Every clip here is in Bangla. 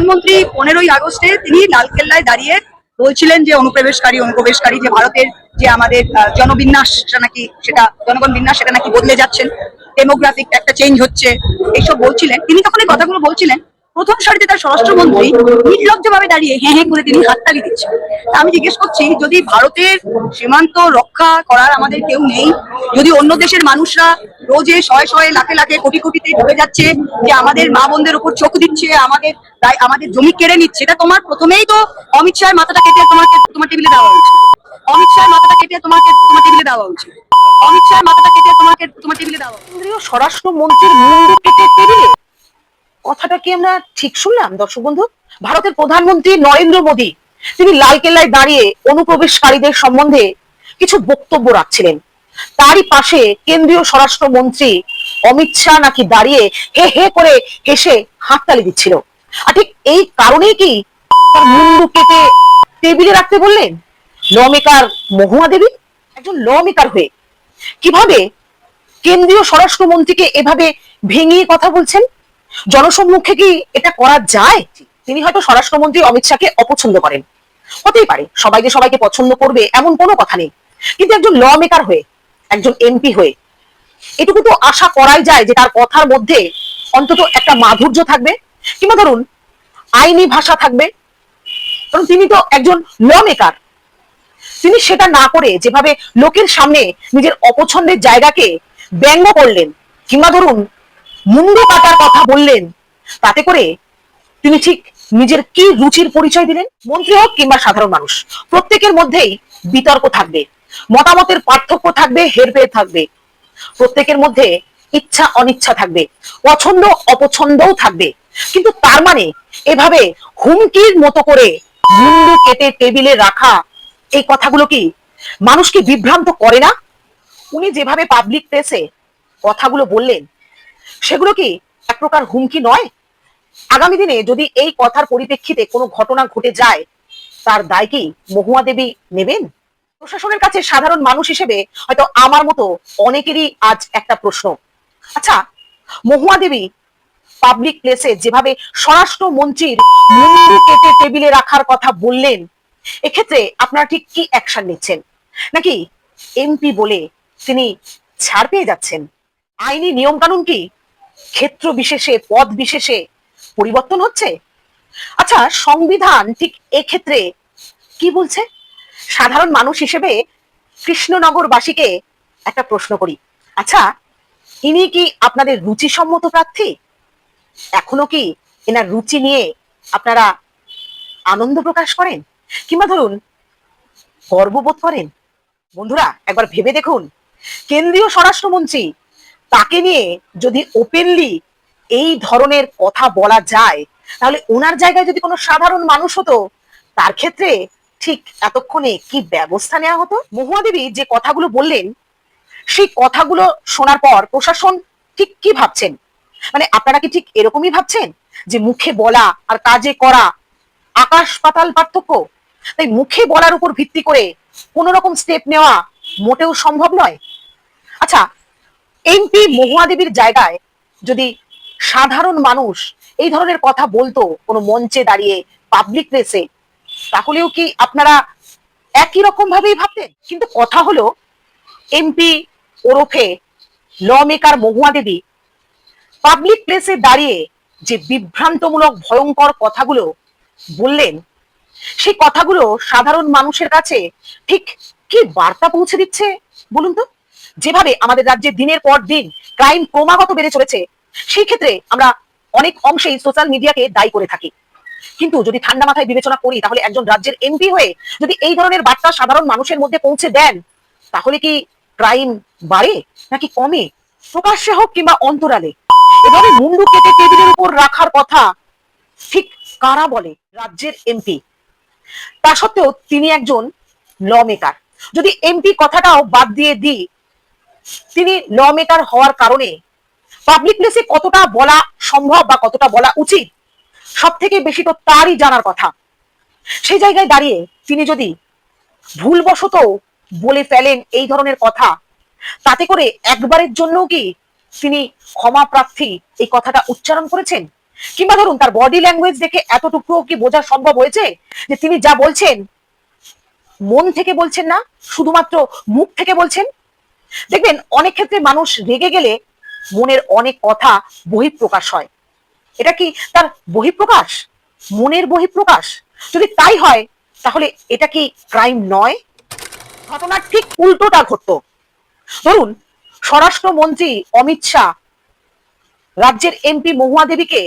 প্রধানমন্ত্রী পনেরোই আগস্টে তিনি লালকেল্লায় দাঁড়িয়ে বলছিলেন যে অনুপ্রবেশকারী অনুপ্রবেশকারী যে ভারতের যে আমাদের জনবিন্যাস, সেটা নাকি, সেটা জনগণ বিন্যাস, সেটা নাকি বদলে যাচ্ছেন। ডেমোগ্রাফিক একটা চেঞ্জ হচ্ছে। এইসব বলছিলেন। তিনি তখন এই কথাগুলো বলছিলেন। প্রথম সারিতে তার স্বরাষ্ট্রমন্ত্রী নির্লজ্জভাবে দাঁড়িয়ে হ্যাঁ হ্যাঁ করে তিনি হাততালি দিচ্ছেন। তা আমি জিজ্ঞেস করছি যদি ভারতের সীমান্ত রক্ষা করার আমাদের কেউ নেই যদি অন্য দেশের মানুষরা রোজে শয়ে শয়ে লাখে লাখে কোটি কোটিতে ঢুকে যাচ্ছে যে আমাদের মা বোনদের উপর চোখ দিচ্ছে আমাদের দায়- আমাদের জমি কেড়ে নিচ্ছে এটা তোমার প্রথমেই তো অমিত শাহের মাথাটা কেটে তোমাকে তোমার টেবিলে দেওয়া উচিত। অমিত শাহের মাথাটা কেটে তোমাকে তোমার টেবিলে দেওয়া উচিত। অমিত শাহের মাথাটা কেটে তোমাকে তোমার টেবিলে দেওয়া উচিত। কেন্দ্রীয় স্বরাষ্ট্রমন্ত্রীর মুন্ডু কেটে টেবিলে? কথাটা কি আমরা ঠিক শুনলাম, দর্শক বন্ধু? ভারতের প্রধানমন্ত্রী নরেন্দ্র মোদী, তিনি লালকেল্লায় দাঁড়িয়ে অনুপ্রবেশকারীদের সম্বন্ধে কিছু বক্তব্য রাখছিলেন। তারই পাশে কেন্দ্রীয় স্বরাষ্ট্রমন্ত্রী অমিত শাহ নাকি দাঁড়িয়ে হে হে করে হেসে হাততালি দিচ্ছিল। আর ঠিক এই কারণেই কি মুন্ডু কেটে টেবিলে রাখতে বললেন? ল মেকার মহুয়া দেবী? একজন ল মেকার হয়ে। কীভাবে কেন্দ্রীয় স্বরাষ্ট্রমন্ত্রীকে এভাবে ভেঙিয়ে কথা বলছেন? জনসম্মুখে কি এটা করা যায়? তিনি হয়তো স্বরাষ্ট্রমন্ত্রী অমিত শাহকে অপছন্দ করেন। হতেই পারে, সবাই যে সবাইকে পছন্দ করবে এমন কোনো কথা নেই। কিন্তু একজন ল মেকার হয়ে, একজন এমপি হয়ে, এটুকু তো আশা করাই যায় যে তার কথার মধ্যে অন্তত একটা মাধুর্য থাকবে। কিংবা ধরুন, আইনি ভাষা থাকবে। কারণ তিনি তো একজন ল মেকার তিনি সেটা না করে যেভাবে লোকের সামনে নিজের অপছন্দের জায়গাকে ব্যঙ্গ করলেন, কিংবা ধরুন মুন্ডু কাটার কথা বললেন। তাতে করে তিনি ঠিক নিজের কি রুচির পরিচয় দিলেন? মন্ত্রী হোক কিংবা সাধারণ মানুষ, প্রত্যেকের মধ্যেই বিতর্ক থাকবে, মতামতের পার্থক্য থাকবে, হেরফের থাকবে। প্রত্যেকের মধ্যে ইচ্ছা অনিচ্ছা থাকবে, পছন্দ অপছন্দও থাকবে। কিন্তু তার মানে এভাবে হুমকির মতো করে মুন্ডু কেটে টেবিলে রাখা এই কথাগুলো কি মানুষকে বিভ্রান্ত করে না? উনি যেভাবে পাবলিক প্লেসে কথাগুলো বললেন সেগুলো কি এক প্রকার হুমকি নয়? আগামী দিনে যদি এই কথার পরিপ্রেক্ষিতে কোনো ঘটনা ঘটে যায়, তার দায় কি মহুয়া দেবী নেবেন? প্রশাসনের কাছে সাধারণ মানুষ হিসেবে হয়তো আমার মতো অনেকেরই আজ একটা প্রশ্ন। আচ্ছা মহুয়া দেবী পাবলিক প্লেসে যেভাবে স্বরাষ্ট্র মন্ত্রীর মুন্ডু কেটে টেবিলে রাখার কথা বললেন, এক্ষেত্রে আপনারা ঠিক কি অ্যাকশন নিচ্ছেন? নাকি এমপি বলে তিনি ছাড় পেয়ে যাচ্ছেন? আইনি নিয়ম কানুন কি ক্ষেত্র বিশেষে, পদ বিশেষে পরিবর্তন হচ্ছে? আচ্ছা সংবিধান ঠিক এক্ষেত্রে কি বলছে? সাধারণ মানুষ হিসেবে কৃষ্ণনগরবাসীকে একটা প্রশ্ন করি। আচ্ছা ইনি কি আপনাদের রুচিসম্মত প্রার্থী? এখনও কি এনার রুচি নিয়ে আপনারা আনন্দ প্রকাশ করেন? কিংবা ধরুন, গর্ববোধ করেন? বন্ধুরা, একবার ভেবে দেখুন। কেন্দ্রীয় স্বরাষ্ট্রমন্ত্রী তাকে নিয়ে যদি ওপেনলি এই ধরনের কথা বলা যায়, তাহলে ওনার জায়গায় যদি কোনো সাধারণ মানুষ হতো, তার ক্ষেত্রে ঠিক এতক্ষণে কি ব্যবস্থা নেওয়া হতো? মহুয়া দেবী যে কথাগুলো বললেন, সেই কথাগুলো শোনার পর প্রশাসন ঠিক কি ভাবছেন? মানে আপনারা কি ঠিক এরকমই ভাবছেন? যে মুখে বলা আর কাজে করা আকাশ পাতাল পার্থক্য? তাই মুখে বলার উপর ভিত্তি করে কোন রকম স্টেপ নেওয়া মোটেও সম্ভব নয়। আচ্ছা এমপি মহুয়া দেবীর জায়গায় যদি সাধারণ মানুষ এই ধরনের কথা বলতো কোনো মঞ্চে দাঁড়িয়ে পাবলিক প্লেসে তাহলেও কি আপনারা একই রকম ভাবেই ভাবতেন? কিন্তু কথা হলো, এমপি ওরফে ল মেকার মহুয়া দেবী পাবলিক প্লেসে দাঁড়িয়ে যে বিভ্রান্তমূলক, ভয়ঙ্কর কথাগুলো বললেন, সেই কথাগুলো সাধারণ মানুষের কাছে ঠিক কি বার্তা পৌঁছে দিচ্ছে? বলুন তো। যেভাবে আমাদের রাজ্যে দিনের পর দিন ক্রাইম ক্রমাগত বেড়ে চলেছে সেই ক্ষেত্রে আমরা অনেক অংশেই সোশ্যাল মিডিয়াকে দায়ী করে থাকি। কিন্তু যদি ঠান্ডা মাথায় বিবেচনা করি, তাহলে একজন রাজ্যের এমপি হয়ে যদি এই ধরনের বার্তা সাধারণ মানুষের মধ্যে পৌঁছে দেন, তাহলে কি ক্রাইম বাড়ে নাকি কমে? প্রকাশ্যে হোক কিংবা অন্তরালে, এভাবে মুন্ডু কেটে টেবিলের উপর রাখার কথা ঠিক কারা বলে রাজ্যের এমপি তা সত্ত্বেও তিনি একজন ল মেকার যদি এমপি কথাটাও বাদ দিয়ে দিই তিনি ল মেকার হওয়ার কারণে পাবলিক প্লেসে কতটা বলা সম্ভব বা কতটা বলা উচিত সব থেকে বেশি তো তারই জানার কথা। সেই জায়গায় দাঁড়িয়ে তিনি যদি ভুলবশত বলে ফেলেন এই ধরনের কথা, তাতে করে একবারের জন্য কি তিনি ক্ষমা প্রার্থী এই কথাটা উচ্চারণ করেছেন? কিংবা ধরুন তার বডি ল্যাঙ্গুয়েজ দেখে এতটুকুও কি বোঝা সম্ভব হয়েছে যে তিনি যা বলছেন, মন থেকে বলছেন না, শুধুমাত্র মুখ থেকে বলছেন? দেখবেন, অনেক ক্ষেত্রে মানুষ রেগে গেলে মনের অনেক কথা বহিঃপ্রকাশ হয়। এটা কি তার বহিঃপ্রকাশ? মনের বহিঃপ্রকাশ? যদি তাই হয়, তাহলে এটা কি ক্রাইম নয়? ঘটনার ঠিক উল্টোটা ঘটতো। ধরুন, স্বরাষ্ট্রমন্ত্রী অমিত শাহ রাজ্যের এমপি মহুয়া দেবীকে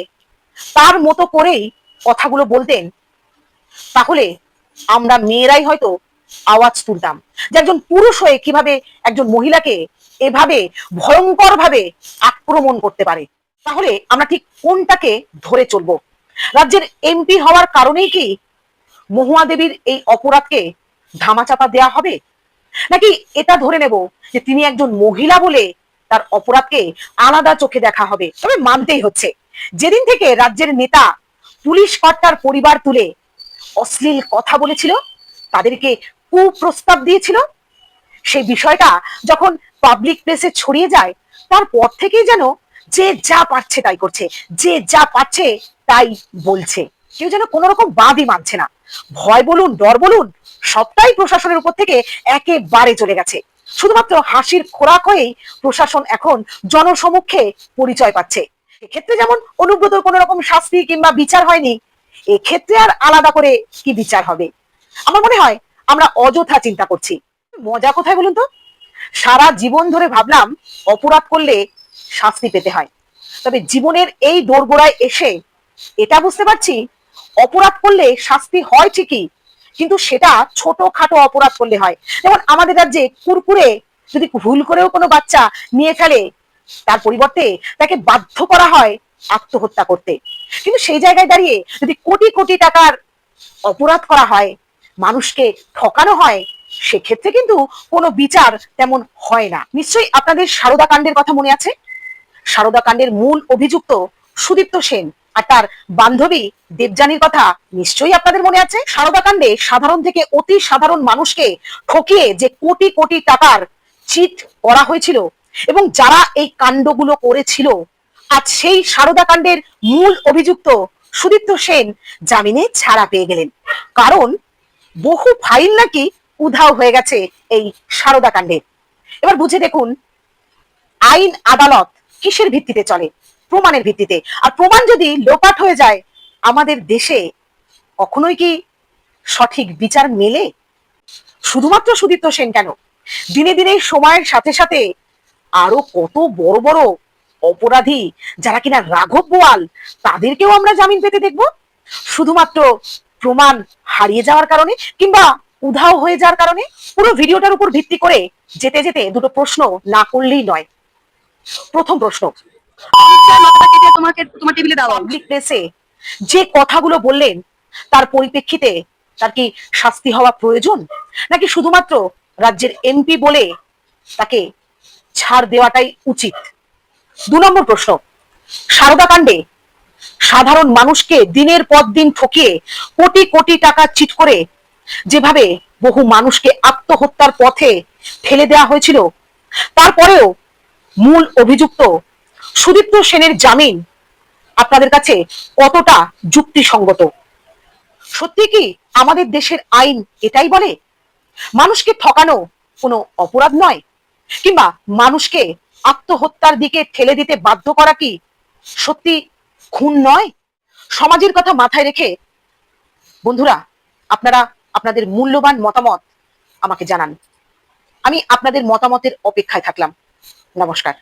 তার মতো করেই কথাগুলো বলতেন, তাহলে আমরা মেয়েরাই হয়তো আওয়াজ তুলতাম। যে একজন পুরুষ হয়ে কীভাবে একজন মহিলাকে এভাবে ভয়ঙ্কর ভাবে আক্রমণ করতে পারে। তাহলে আমরা ঠিক কোনটাকে ধরে চলবো? রাজ্যের এমপি হওয়ার কারণেই কি মহুয়া দেবীর এই অপরাধকে ধামাচাপা দেয়া হবে? নাকি এটা ধরে নেব যে তিনি একজন মহিলা বলে তার অপরাধকে আলাদা চোখে দেখা হবে? তবে মানতেই হচ্ছে, যেদিন থেকে রাজ্যের নেতা পুলিশ কর্তার পরিবার তুলে অশ্লীল কথা বলেছিল তাদেরকে কুপ্রস্তাব দিয়েছিল? সেই বিষয়টা যখন পাবলিক প্লেসে ছড়িয়ে যায় তারপর থেকেই যেন যে যা পাচ্ছে তাই করছে, যে যা পাচ্ছে তাই বলছে। কেউ যেন কোনো রকম বাদই মানছে না। ভয় বলুন, ডর বলুন, সবটাই প্রশাসনের উপর থেকে একেবারে চলে গেছে। শুধুমাত্র হাসির খোরাক হয়েই প্রশাসন এখন জনসমক্ষে পরিচয় পাচ্ছে। এক্ষেত্রে যেমন অনুব্রত কোনো রকম শাস্তি কিংবা বিচার হয়নি, এক্ষেত্রে আর আলাদা করে কি বিচার হবে? আমার মনে হয় আমরা অযথা চিন্তা করছি। মজা কোথায় বলুন তো? সারা জীবন ধরে ভাবলাম অপরাধ করলে শাস্তি পেতে হয়। তবে জীবনের এই দোরগোড়ায় এসে এটা বুঝতে পারছি, অপরাধ করলে শাস্তি হয় ঠিকই, কিন্তু সেটা ছোটখাটো অপরাধ করলে হয়। যেমন আমাদের রাজ্যে কুরকুরে যদি ভুল করেও কোনো বাচ্চা নিয়ে ফেলে, তার পরিবর্তে তাকে বাধ্য করা হয় আত্মহত্যা করতে। কিন্তু সেই জায়গায় দাঁড়িয়ে যদি কোটি কোটি টাকার অপরাধ করা হয় মানুষকে ঠকানো হয়, সেক্ষেত্রে কিন্তু কোনো বিচার তেমন হয় না। নিশ্চয়ই আপনাদের সারদা কাণ্ডের কথা মনে আছে? সারদা কাণ্ডের মূল অভিযুক্ত সুদীপ্ত সেন আর তার বান্ধবী দেবযানীর কথা নিশ্চয়ই আপনাদের মনে আছে? সারদা কাণ্ডে সাধারণ থেকে অতি সাধারণ মানুষকে ঠকিয়ে যে কোটি কোটি টাকার চিট করা হয়েছিল এবং যারা এই কাণ্ডগুলো করেছিল, আজ সেই সারদা কাণ্ডের মূল অভিযুক্ত সুদীপ্ত সেন জামিনে ছাড়া পেয়ে গেলেন। কারণ বহু ফাইল নাকি উধাও হয়ে গেছে এই সারদা কাণ্ডে। এবার বুঝে দেখুন, আইন আদালত কিসের ভিত্তিতে চলে? প্রমাণের ভিত্তিতে। আর প্রমাণ যদি লোপাট হয়ে যায়, আমাদের দেশে কখনোই কি সঠিক বিচার মেলে? শুধুমাত্র সুদীপ্ত সেন কেন? দিনে দিনে সময়ের সাথে সাথে আরও কত বড় বড় অপরাধী যারা কিনা রাঘব বোয়াল, তাদেরকেও আমরা জামিন পেতে দেখব? শুধুমাত্র প্রমাণ হারিয়ে যাওয়ার কারণে কিংবা উধাও হয়ে যাওয়ার কারণে পুরো ভিডিওটার উপর ভিত্তি করে যেতে যেতে দুটো প্রশ্ন না করলেই নয়। প্রথম প্রশ্ন যে কথাগুলো বললেন, তার পরিপ্রেক্ষিতে তার কি শাস্তি হওয়া প্রয়োজন? নাকি শুধুমাত্র রাজ্যের এমপি বলে তাকে ছাড় দেওয়াটাই উচিত? দু নম্বর প্রশ্ন, সারদা কাণ্ডে সাধারণ মানুষকে দিনের পর দিন ঠকিয়ে কোটি কোটি টাকা চিট করে যেভাবে বহু মানুষকে আত্মহত্যার পথে ফেলে দেওয়া হয়েছিল, তারপরেও মূল অভিযুক্ত সুদীপ্ত সেনের জামিন আপনাদের কাছে কতটা যুক্তিসঙ্গত? সত্যি কি আমাদের দেশের আইন এটাই বলে? মানুষকে ঠকানো কোনো অপরাধ নয়? কিংবা মানুষকে আত্মহত্যার দিকে ঠেলে দিতে বাধ্য করা কি সত্যি খুন নয়, সমাজের কথা মাথায় রেখে বন্ধুরা, আপনারা আপনাদের মূল্যবান মতামত আমাকে জানান। আমি আপনাদের মতামতের অপেক্ষায় থাকলাম। নমস্কার।